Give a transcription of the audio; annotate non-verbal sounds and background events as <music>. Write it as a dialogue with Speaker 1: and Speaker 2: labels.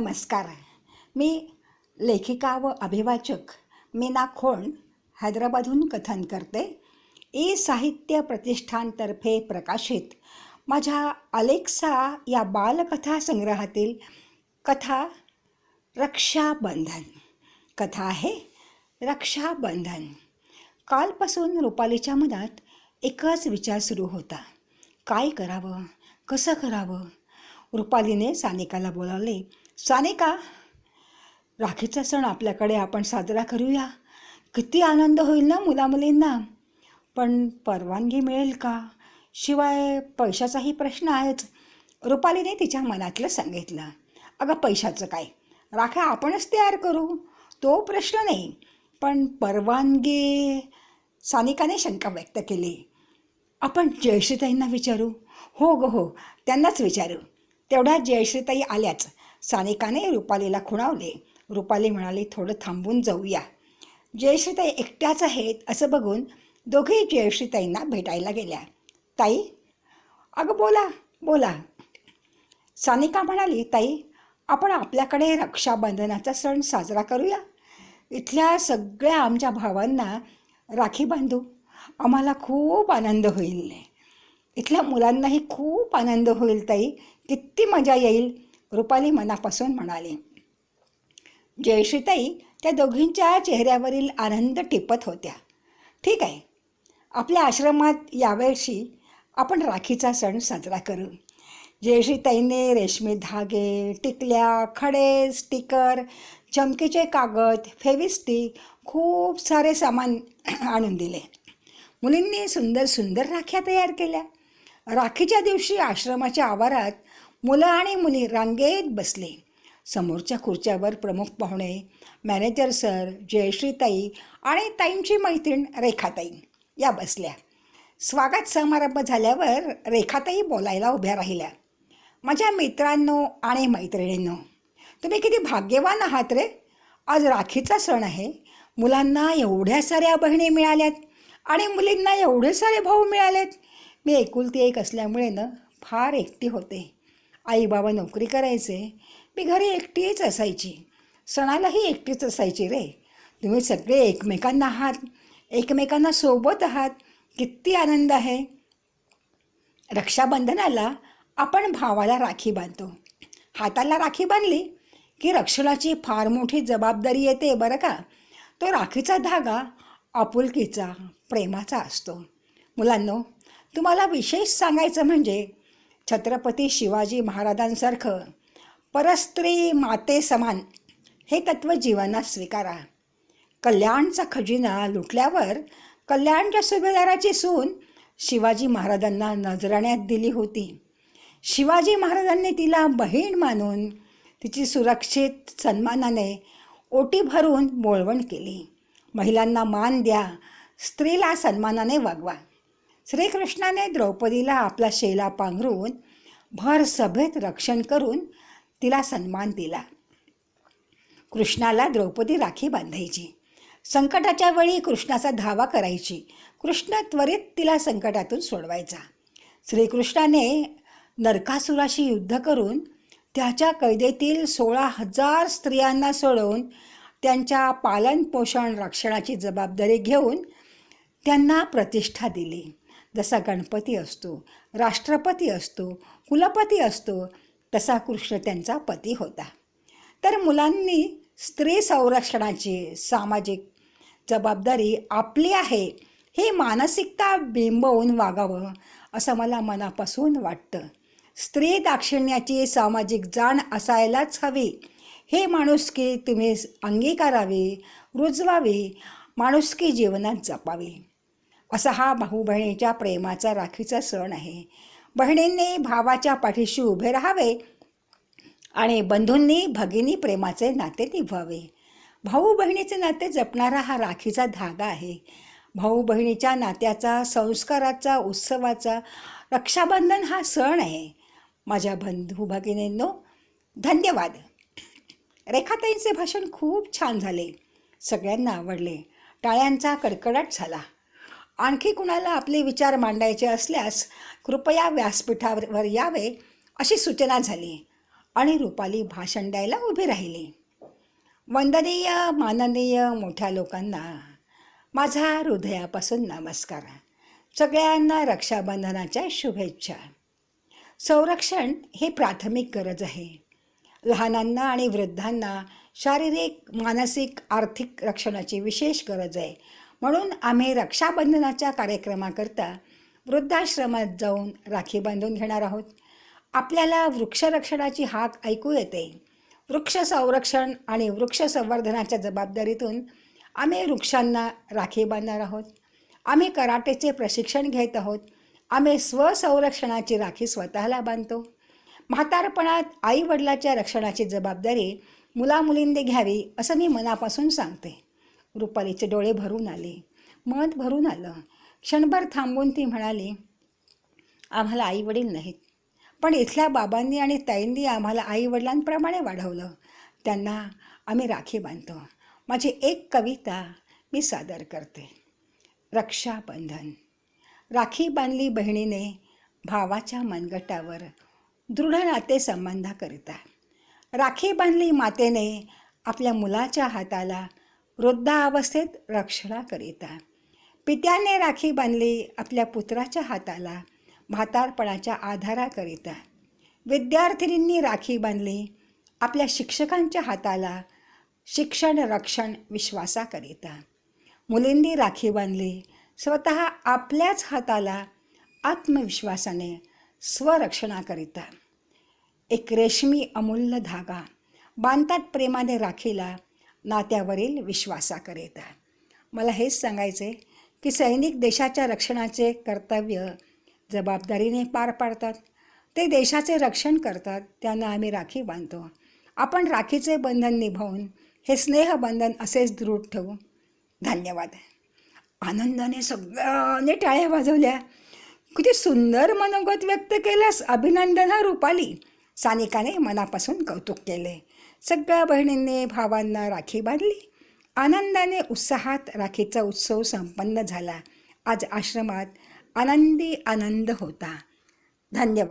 Speaker 1: नमस्कार. मी लेखिका व अभिवाचक मीना खोण हैदराबादहून कथन करते. ई साहित्य प्रतिष्ठानतर्फे प्रकाशित माझ्या अलेक्सा या बालकथा संग्रहातील कथा रक्षाबंधन. कथा आहे रक्षाबंधन. कालपासून रुपालीच्या मनात एकच विचार सुरू होता. काय करावं? कसं करावं? रुपालीने सानिकाला बोलावले सानिका राखीचा सण आपल्याकडे आपण साजरा करूया. किती आनंद होईल ना मुलामुलींना. पण परवानगी मिळेल का? शिवाय पैशाचाही प्रश्न आहेच. रुपालीने तिच्या मनातलं सांगितलं. अगं पैशाचं काय? राख्या आपणच तयार करू. तो प्रश्न नाही. पण परवानगी. सानिकाने शंका व्यक्त केली. आपण जयश्रीताईंना विचारू? हो ग हो. त्यांनाच विचारू. तेवढ्या जयश्रीताई आल्याच. सानिकाने रुपालीला खुणावले. रुपाली म्हणाली थोडं थांबून जाऊया. जयश्रीताई एकट्याच आहेत असं बघून दोघेही जयश्रीताईंना भेटायला गेल्या. ताई? अगं बोला बोला. सानिका म्हणाली ताई आपण आपल्याकडे रक्षाबंधनाचा सण साजरा करूया. इथल्या सगळ्या आमच्या भावांना राखी बांधू. आम्हाला खूप आनंद होईल. इथल्या मुलांनाही खूप आनंद होईल ताई. किती मजा येईल. रुपाली मनापासून म्हणाली. जयश्रीताई त्या दोघींच्या चेहऱ्यावरील आनंद टिपत होत्या. ठीक आहे आपल्या आश्रमात यावर्षी आपण राखीचा सण साजरा करू. जयश्रीताईने रेशमी धागे टिकल्या खडे स्टिकर चमकीचे कागद फेविस्टिक खूप सारे सामान <clears throat> आणून दिले. मुलींनी सुंदर सुंदर राख्या तयार केल्या. राखीच्या दिवशी आश्रमाच्या आवारात मुलं आणि मुली रांगेत बसले. समोरच्या खुर्च्यावर प्रमुख पाहुणे मॅनेजर सर जयश्रीताई आणि ताईंची मैत्रीण रेखाताई या बसल्या. स्वागत समारंभ झाल्यावर रेखाताई बोलायला उभ्या राहिल्या. माझ्या मित्रांनो आणि मैत्रिणींनो तुम्ही किती भाग्यवान आहात रे. आज राखीचा सण आहे. मुलांना एवढ्या साऱ्या बहिणी मिळाल्यात आणि मुलींना एवढे सारे भाऊ मिळालेत. मी एकुलती एक असल्यामुळे ना फार एकटी होते. आई बाबा नोकरी करायचे. मी घरी एकटीच असायची. सणालाही एकटीच असायची रे. तुम्ही सगळे एकमेकांना आहात. एकमेकांना सोबत आहात. किती आनंद आहे. रक्षाबंधनाला आपण भावाला राखी बांधतो. हाताला राखी बांधली की रक्षणाची फार मोठी जबाबदारी येते बरं का? तो राखीचा धागा आपुलकीचा प्रेमाचा असतो. मुलांनो तुम्हाला विशेष सांगायचं म्हणजे छत्रपती शिवाजी महाराजांसारखं परस्त्री माते समान हे तत्त्व जीवनात स्वीकारा. कल्याणचा खजिना लुटल्यावर कल्याणच्या सुभेदाराची सून शिवाजी महाराजांना नजराण्यात दिली होती. शिवाजी महाराजांनी तिला बहीण मानून तिची सुरक्षित सन्मानाने ओटी भरून बोळवण केली. महिलांना मान द्या स्त्रीला सन्मानाने वागवा. श्रीकृष्णाने द्रौपदीला आपला शेला पांघरून भर सभेत रक्षण करून तिला सन्मान दिला. कृष्णाला द्रौपदी राखी बांधायची. संकटाच्या वेळी कृष्णाचा धावा करायची. कृष्ण त्वरित तिला संकटातून सोडवायचा. श्रीकृष्णाने नरकासुराशी युद्ध करून त्याच्या कैदेतील सोळा हजार स्त्रियांना सोडवून त्यांच्या पालनपोषण रक्षणाची जबाबदारी घेऊन त्यांना प्रतिष्ठा दिली. जसा गणपती असतो राष्ट्रपती असतो कुलपती असतो तसा कृष्ण त्यांचा पती होता. तर मुलांनी स्त्री संरक्षणाची सामाजिक जबाबदारी आपली आहे ही मानसिकता बिंबवून वागावं असं मला मनापासून वाटतं. स्त्री दाक्षिण्याची सामाजिक जाण असायलाच हवी. हे माणुसकी तुम्ही अंगीकारावी रुजवावी माणुसकी जीवनात जपावी. असा हा भाऊ बहिणीच्या प्रेमाचा राखीचा सण आहे. बहिणींनी भावाच्या पाठीशी उभे राहावे आणि बंधूंनी भगिनी प्रेमाचे नाते निभवावे भाऊ बहिणीचे नाते जपणारा हा राखीचा धागा आहे. भाऊ बहिणीच्या नात्याचा संस्काराचा उत्सवाचा रक्षाबंधन हा सण आहे. माझ्या बंधू भगिनींनो धन्यवाद. रेखाताईंचे भाषण खूप छान झाले. सगळ्यांना आवडले. टाळ्यांचा कडकडाट झाला. आणखी कुणाला आपले विचार मांडायचे असल्यास कृपया व्यासपीठावर यावे अशी सूचना झाली आणि रुपाली भाषण द्यायला उभी राहिली. वंदनीय माननीय मोठ्या लोकांना माझा हृदयापासून नमस्कार. सगळ्यांना रक्षाबंधनाच्या शुभेच्छा. संरक्षण हे प्राथमिक गरज आहे. लहानांना आणि वृद्धांना शारीरिक मानसिक आर्थिक रक्षणाची विशेष गरज आहे. म्हणून आम्ही रक्षाबंधनाच्या कार्यक्रमाकरता वृद्धाश्रमात जाऊन राखी बांधून घेणार आहोत. आपल्याला वृक्षरक्षणाची हाक ऐकू येते. वृक्ष संरक्षण आणि वृक्ष संवर्धनाच्या जबाबदारीतून आम्ही वृक्षांना राखी बांधणार आहोत. आम्ही कराटेचे प्रशिक्षण घेत आहोत. आम्ही स्वसंरक्षणाची राखी स्वतःला बांधतो. म्हातारपणात आईवडिलाच्या रक्षणाची जबाबदारी मुलामुलींनी घ्यावी असं मी मनापासून सांगते. रुपालीचे डोळे भरून आले. मन भरून आलं. क्षणभर थांबून ती म्हणाली आम्हाला आईवडील नाहीत. पण इथल्या बाबांनी आणि ताईंनी आम्हाला आईवडिलांप्रमाणे वाढवलं. त्यांना आम्ही राखी बांधतो. माझी एक कविता मी सादर करते. रक्षाबंधन. राखी बांधली बहिणीने भावाच्या मनगटावर दृढ नाते संबंधाकरिता राखी बांधली मातेने आपल्या मुलाच्या हाताला वृद्धावस्थेत रक्षणाकरिता पित्याने राखी बांधली आपल्या पुत्राच्या हाताला म्हातारपणाच्या आधाराकरिता विद्यार्थिनींनी राखी बांधली आपल्या शिक्षकांच्या हाताला शिक्षण रक्षण विश्वासाकरिता मुलींनी राखी बांधली स्वतः आपल्याच हाताला आत्मविश्वासाने स्वरक्षणाकरिता एक रेशमी अमूल्य धागा बांधतात प्रेमाने राखीला नात्यावरील विश्वासाकरिता मला हेच सांगायचे की सैनिक देशाच्या रक्षणाचे कर्तव्य जबाबदारीने पार पाडतात. ते देशाचे रक्षण करतात त्यांना आम्ही राखी बांधतो. आपण राखीचे बंधन निभावून हे स्नेहबंधन असेच दृढ ठेवू. धन्यवाद. आनंदाने सगळ्यांनी टाळ्या वाजवल्या. किती सुंदर मनोगत व्यक्त केल्यास अभिनंदन हा रुपाली. सानिकाने मनापासून कौतुक केले. सगळ्या बहिणींनी भावांना राखी बांधली. आनंदाने उत्साहात राखीचा उत्सव संपन्न झाला. आज आश्रमात आनंदी आनंद होता. धन्यवाद.